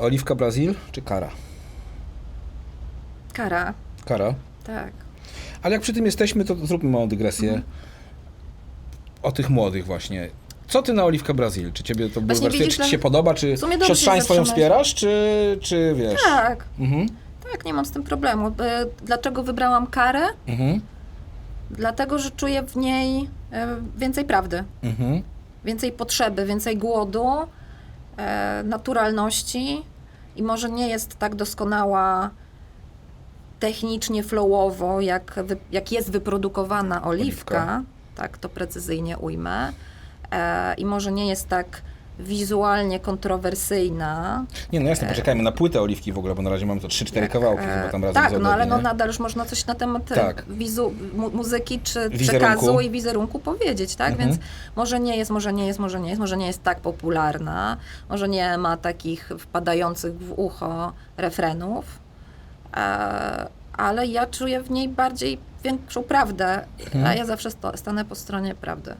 Oliwka Brazil czy Kara? Kara, Kara. tak. Ale jak przy tym jesteśmy, to zróbmy małą dygresję. Mhm. O tych młodych właśnie. Co ty na Oliwka Brazil? Czy ciebie to bulwersuje, widzisz, czy ci się podoba, czy siostrzeństwo ją wspierasz, czy, czy wiesz? Tak, Mhm. tak, nie mam z tym problemu. E, Dlaczego wybrałam karę? Mhm. Dlatego, że czuję w niej e, więcej prawdy, Mhm. więcej potrzeby, więcej głodu, naturalności i może nie jest tak doskonała technicznie, flowowo, jak, wy, jak jest wyprodukowana oliwka, Oliwka. tak to precyzyjnie ujmę, e, i może nie jest tak wizualnie kontrowersyjna. Nie, no jasne, poczekajmy na płynę oliwki w ogóle, bo na razie mamy to 3-4 jak, kawałki e, chyba tam razem Tak, no ale no nadal już można coś na temat Tak. tak. wizu, mu, muzyki czy Wizerunku. przekazu i wizerunku powiedzieć, tak? Mhm. Więc może nie jest, może nie jest, może nie jest, może nie jest tak popularna, może nie ma takich wpadających w ucho refrenów, e, ale ja czuję w niej bardziej większą prawdę, Mhm. a ja zawsze stanę po stronie prawdy.